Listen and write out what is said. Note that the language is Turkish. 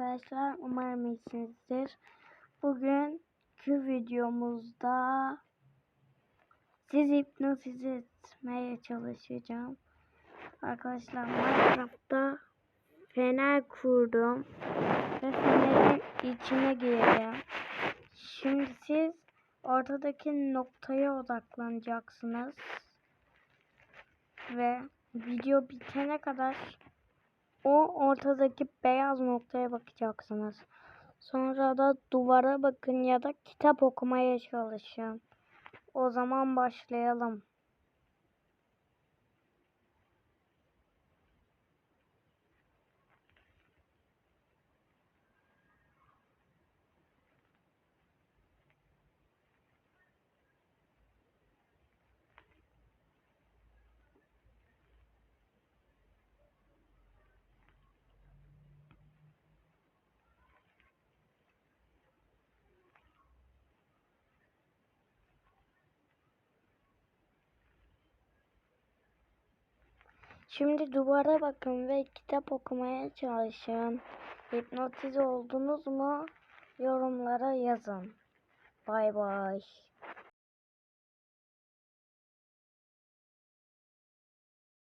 arkadaşlar. Umarım iyisinizdir. Bugünkü videomuzda sizi hipnotiz etmeye çalışacağım. Arkadaşlar Minecraft'ta fener kurdum. Ve fenerin içine gireceğim. Şimdi siz ortadaki noktaya odaklanacaksınız. Ve video bitene kadar o ortadaki beyaz noktaya bakacaksınız. Sonra da duvara bakın ya da kitap okumaya çalışın. O zaman başlayalım. Şimdi duvara bakın ve kitap okumaya çalışın. Hipnotiz oldunuz mu? Yorumlara yazın. Bay bay.